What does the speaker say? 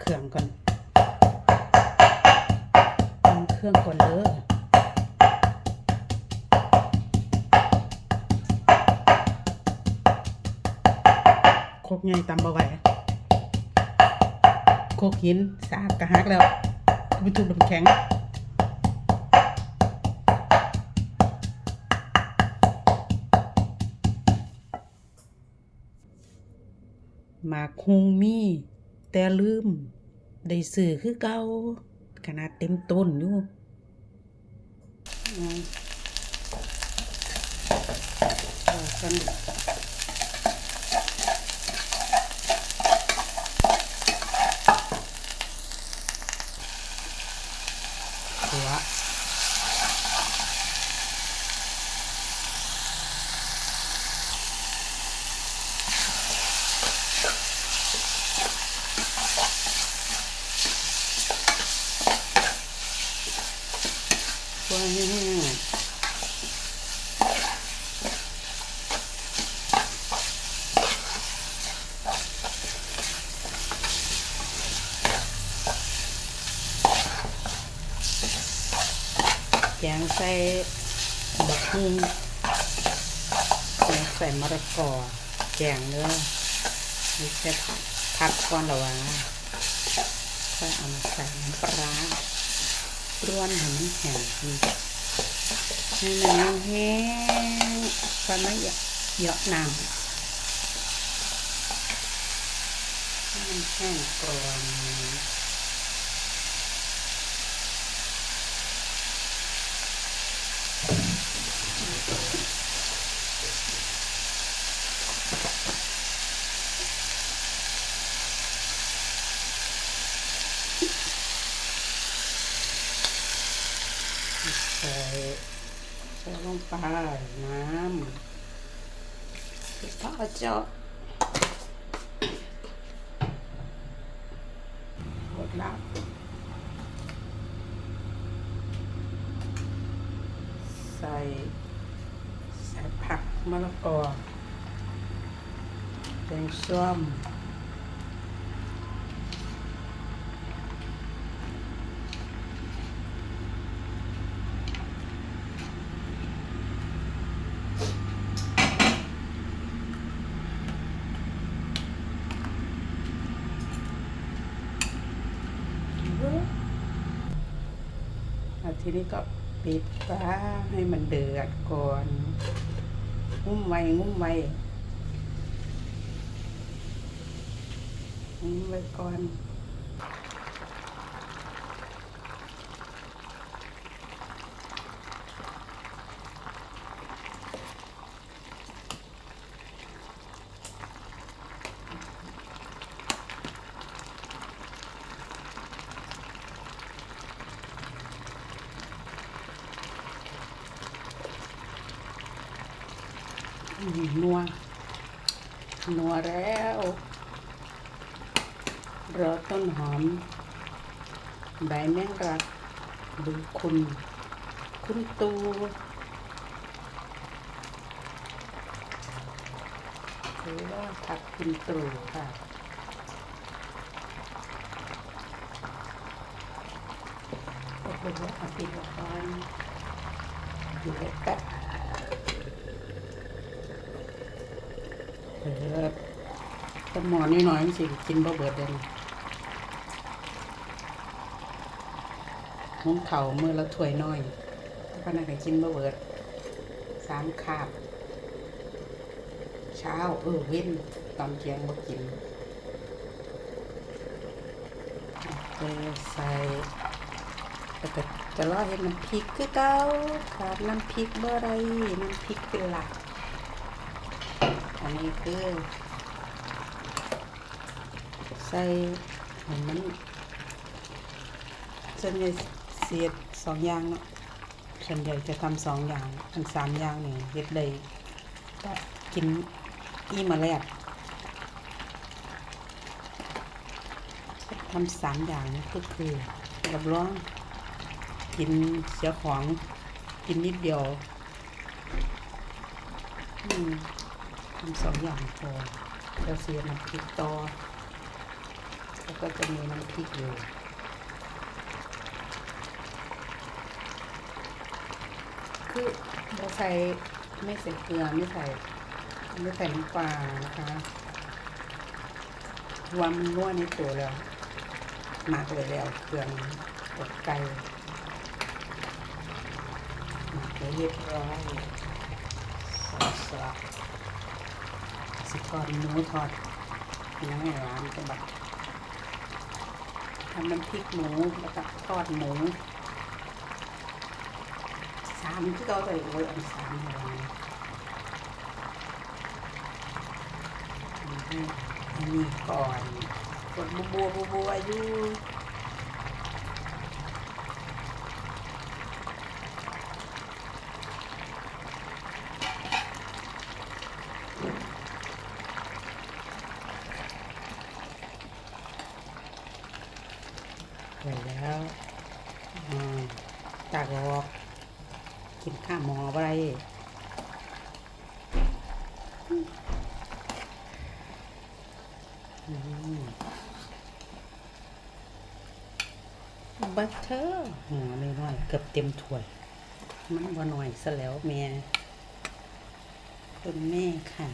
เครื่องก่อนตำเครื่องก่อนเด้อโคกใหญ่ตำบ่ไหวโคกหินสะอากกระหักแล้วไปทุบน้ำแข็งมากฮุงมี แต่ลืม ได้สื่อคือเก่าขนาดเต็มต้นอยู่เอาสันหัวแห้งแก งใส่บักฮุงแกงใส่มะระกอแกงเนื้อมีแค่พักก่อนละวะค่อยเอามาใส่น้ำปลาร้วนให้มันแห้งให้มันแห้งๆก็ไม่เยอะเยอะน้ำให้มันแห้งกรอน ใส่ใส่ลงไปน้ำพอเจาะหมดแล้วใส่ใส่ผักมะละกอแกงส้ม แล้ว ทีนี้ก็ปิดฟ้าให้มันเดือดก่อนงุ้มไว้งุ้มไว้งุ้มไว้ก่อน นัว นัวแล้ว รอต้นหอมใบแมงรักดูคุณ คุณตูหรือว่าผักคุณตูค่ะโอ้โหอาปิว้ก่อยู่ไว้แป๊บ เออต้น หมอนี่น้อยสิกินบ่เบิดเด่นหุงเข่าวมือละถ้วยน้อยเพราะนั่นก็กินบ่เบิดสามคาบ เช้า เออเว้นตอนเที่ยงบ่กินเออใส่แล้วก็จะรอเห็นน้ำพริกคือเก่าขาดน้ำพริกเมื่อไรน้ำพริกเป็นหลักอันนี้คือ ส่หมือนมันส่วนใหญ่เสียดสองอย่างเนาะส่วนใหญ่จะทำสองอย่างอันสามอย่างนี่เฮ็ดเลยก็กินอีมาแรกทำสามอย่างก็คือรับรองกินเสียของกินนิดเดียวทำสองอย่างพอเราเสียน้ำพริกต่อ แล้วก็จะมีน้ำพริกอยู่คือเราใส่ไม่ใส่เกลือไม่ใส่ไม่ใส่น้ำปลานะคะวามันนวดในตัวแล้วหมักเลยแล้วเครื่องตกไก่หมักไว้เรียบร้อยสลับสิทอดหมูทอดยังไงร้านจะแบบ ทำน้ำพริกหมูแล้วก็ทอดหมูสามที่เราใส่โอ้ยอันสามอะไรอันนี้ก่อนกดบัวบัวบัวบัวอยู่ไปแล้วอ่า ตากออกกินข้าวหมอไว้บัตเตอร์หัวน้อยๆเกือบเต็มถ้วย มันบ่หน่อยซะแล้วแม่คุณแม่ค่ะ